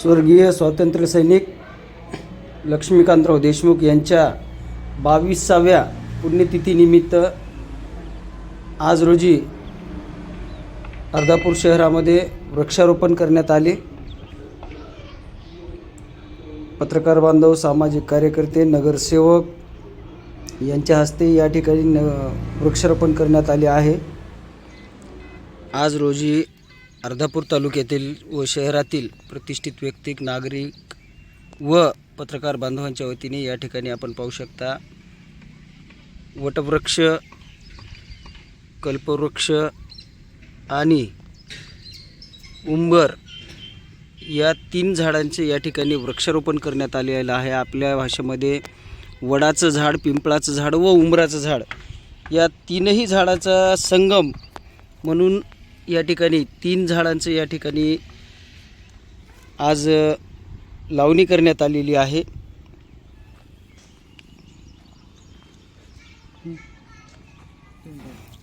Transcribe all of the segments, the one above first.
स्वर्गीय स्वातंत्र्यसैनिक लक्ष्मीकांतराव देशमुख यांच्या बावीसाव्या पुण्यतिथीनिमित्त आज रोजी अर्धापूर शहरामध्ये वृक्षारोपण करण्यात आले. पत्रकार बांधव सामाजिक कार्यकर्ते नगरसेवक यांच्या हस्ते या ठिकाणी न वृक्षारोपण करण्यात आले आहे. आज रोजी अर्धापूर तालुक्यातील व शहरातील प्रतिष्ठित व्यक्तिक नागरिक व पत्रकार बांधवांच्या वतीने या ठिकाणी आपण पाहू शकता वटवृक्ष कल्पवृक्ष आणि उंबर या तीन झाडांचे या ठिकाणी वृक्षारोपण करण्यात आलेलं आहे. आपल्या भाषेमध्ये वडाचं झाड पिंपळाचं झाड व उंबराचं झाड या तीनही झाडाचा संगम म्हणून या ठिकाणी तीन झाडांचं या ठिकाणी आज लावणी करण्यात आलेली आहे.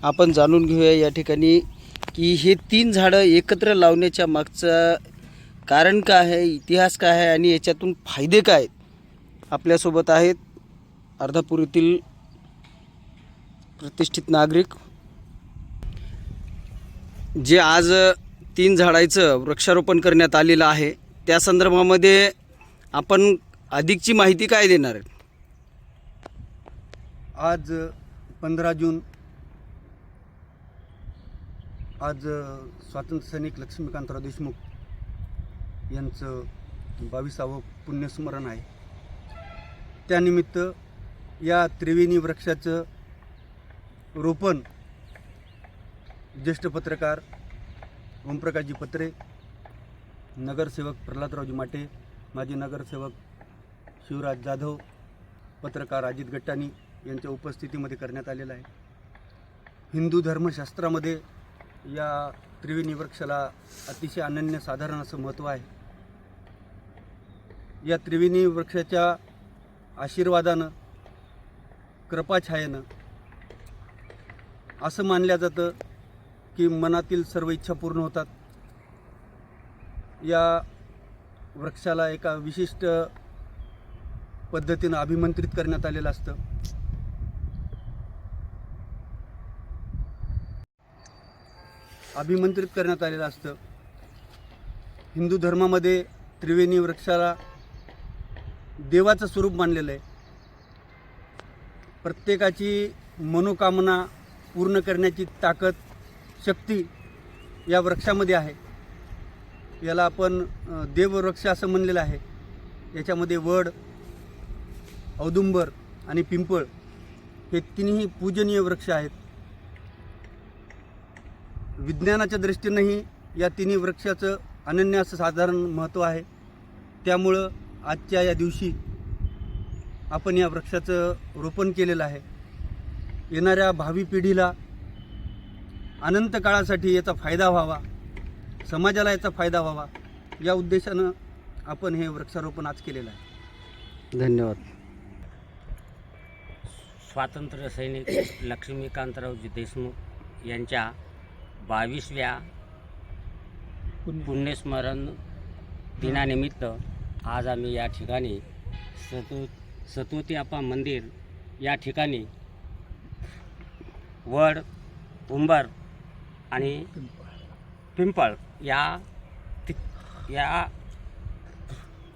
आपण जाणून घेऊया या ठिकाणी की हे तीन झाडं एकत्र लावण्याच्या मागचं कारण काय आहे इतिहास काय आहे आणि याच्यातून फायदे काय आहेत? आपल्यासोबत आहेत अर्धापूर येथील प्रतिष्ठित नागरिक जे आज तीन झाडायचं वृक्षारोपण करण्यात आलेलं आहे त्या संदर्भामध्ये आपण अधिकची माहिती काय देणार आहे आज पंधरा जून आज स्वातंत्र्य सैनिक लक्ष्मीकांतराव देशमुख यांचं बावीसावं पुण्यस्मरण आहे. त्यानिमित्त या त्रिवेणी वृक्षाचं रोपण ज्येष्ठ पत्रकार ओमप्रकाशजी पत्रे नगरसेवक प्रल्हादरावजी माटे माजी नगरसेवक शिवराज जाधव पत्रकार अजित गट्टानी यांच्या उपस्थितीमध्ये करण्यात आलेला आहे. हिंदू धर्मशास्त्रामध्ये या त्रिवेणी वृक्षाला अतिशय अनन्य साधारण असं महत्त्व आहे. या त्रिवेणी वृक्षाच्या आशीर्वादानं कृपाछायेनं असं मानलं जातं की मनातील सर्व इच्छा पूर्ण होतात. या वृक्षाला एका विशिष्ट पद्धतीनं अभिमंत्रित करण्यात आलेलं असतं. अभिमंत्रित करण्यात आलेलं असतं. हिंदू धर्मामध्ये त्रिवेणी वृक्षाला देवाचं स्वरूप मानलेलं आहे. प्रत्येकाची मनोकामना पूर्ण करण्याची ताकद शक्ती या वृक्षामध्ये आहे. याला आपण देववृक्ष असं म्हणलेलं आहे. याच्यामध्ये वड औदुंबर आणि पिंपळ हे तिन्ही पूजनीय वृक्ष आहेत. विज्ञानाच्या दृष्टीनंही या तिन्ही वृक्षाचं अनन्य असं साधारण महत्त्व आहे. त्यामुळं आजच्या या दिवशी आपण या वृक्षाचं रोपण केलेलं आहे. येणाऱ्या भावी पिढीला अनंत काळासाठी याचा फायदा व्हावा समाजाला याचा फायदा व्हावा या उद्देशानं आपण हे वृक्षारोपण आज केलेलं आहे. धन्यवाद. स्वातंत्र्य सैनिक लक्ष्मीकांतरावजी देशमुख यांच्या बावीसव्या पुण्यस्मरण दिनानिमित्त आज आम्ही या ठिकाणी सतू सतोती आप्पा मंदिर या ठिकाणी वड उंबर आणि पिंपळ या ति या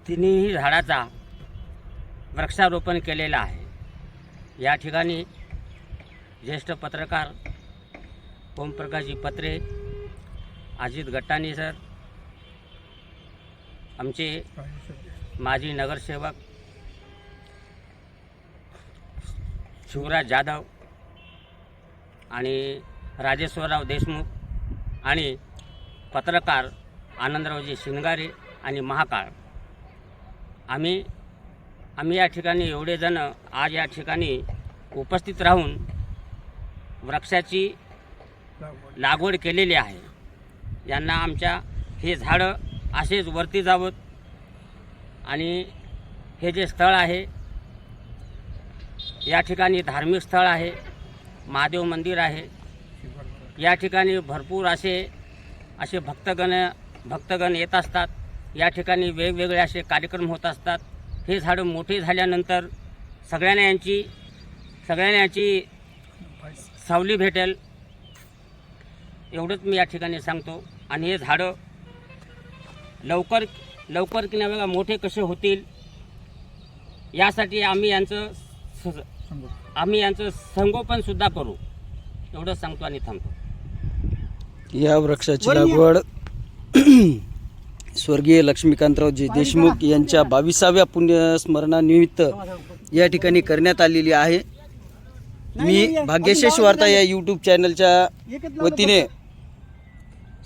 तिन्ही झाडाचा वृक्षारोपण केलेलं आहे. या ठिकाणी ज्येष्ठ पत्रकार ओमप्रकाशजी पत्रे अजित गट्टाणी सर आमचे माजी नगरसेवक शिवराज जाधव आणि राजेश्वरराव देशमुख आणि पत्रकार आनंदरावजी शिंगारे आणि महाकाळ. आम्ही आम्ही या ठिकाणी एवढे जण आज या ठिकाणी उपस्थित राहून वृक्षाची लागवड केलेली आहे. यांना आमच्या हे झाडं असेच वरती जावत आणि हे जे स्थळ आहे या ठिकाणी धार्मिक स्थळ आहे महादेव मंदिर आहे या ठिकाणी भरपूर असे असे भक्तगण भक्तगण येत असतात. या ठिकाणी वेगवेगळे असे कार्यक्रम होत असतात. हे झाडं मोठे झाल्यानंतर सगळ्यांना यांची सगळ्यांना यांची सावली भेटेल. एवढंच मी या ठिकाणी सांगतो. आणि हे झाडं लवकर लवकर की नाही बघा मोठे कसे होतील यासाठी आम्ही यांचं स- आम्ही यांचं संगोपनसुद्धा करू. एवढंच सांगतो आणि थांबतो. या वृक्षाची लागवड स्वर्गीय लक्ष्मीकांतराव जे देशमुख यांच्या बावीसाव्या पुण्यस्मरणानिमित्त या ठिकाणी करण्यात आलेली आहे. मी भाग्यशेष वार्ता या यूट्यूब चॅनलच्या वतीने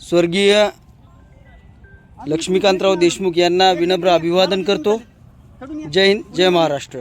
स्वर्गीय लक्ष्मीकांतराव देशमुख यांना विनम्र अभिवादन करतो. जय हिंद जय महाराष्ट्र.